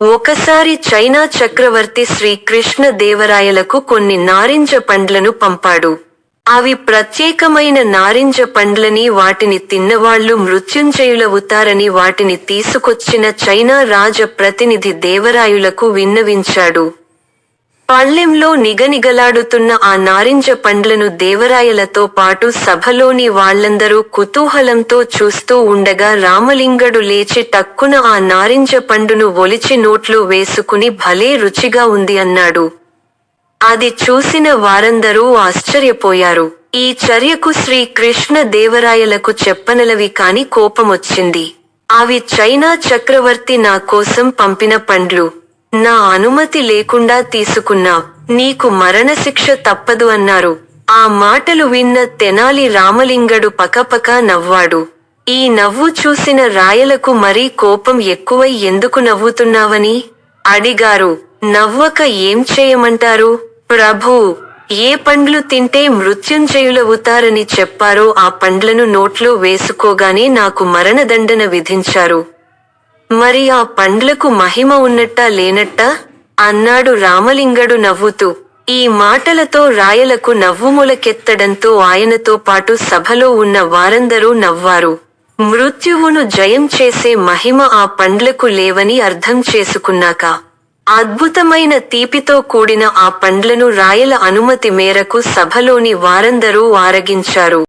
ఒకసారి చైనా చక్రవర్తి శ్రీకృష్ణ దేవరాయలకు కొన్ని నారింజ పండ్లను పంపాడు. అవి ప్రత్యేకమైన నారింజ పండ్లని వాటిని తిన్నవాళ్ళు మృత్యుంజయులవుతారని వాటిని తీసుకొచ్చిన చైనా రాజ ప్రతినిధి దేవరాయులకు విన్నవించాడు. పళ్ళెంలో నిగనిగలాడుతున్న ఆ నారింజ పండ్లను దేవరాయలతో పాటు సభలోని వాళ్ళందరూ కుతూహలంతో చూస్తూ ఉండగా రామలింగడు లేచి టక్కున ఆ నారింజ పండును ఒలిచి నోట్లో వేసుకుని భలే రుచిగా ఉంది అన్నాడు. అది చూసిన వారందరూ ఆశ్చర్యపోయారు. ఈ చర్యకు శ్రీ కృష్ణ దేవరాయలకు చెప్పనలవి కాని కోపమొచ్చింది. అవి చైనా చక్రవర్తి నా కోసం పంపిన పండ్లు. నా అనుమతి లేకుండా తీసుకున్నా నీకు మరణశిక్ష తప్పదు అన్నారు. ఆ మాటలు విన్న తెనాలి రామలింగడు పకపక నవ్వాడు. ఈ నవ్వు చూసిన రాయలకు మరీ కోపం ఎక్కువై ఎందుకు నవ్వుతున్నావని? అడిగారు. నవ్వక ఏం చేయమంటారు? ప్రభూ ఏ పండ్లు తింటే మృత్యుంజయులవుతారని చెప్పారో ఆ పండ్లను నోట్లో వేసుకోగానే నాకు మరణదండన విధించారు. మరి ఆ పండ్లకు మహిమ ఉన్నట్టా లేనట్టా? అన్నాడు రామలింగడు నవ్వుతూ. ఈ మాటలతో రాయలకు నవ్వుములకెత్తడంతో ఆయనతో పాటు సభలో ఉన్న వారందరూ నవ్వారు. మృత్యువును జయం చేసే మహిమ ఆ పండ్లకు లేవని అర్థం చేసుకున్నాక. అద్భుతమైన తీపితో కూడిన ఆ పండ్లను రాయల అనుమతి మేరకు సభలోని వారందరూ ఆరగించారు.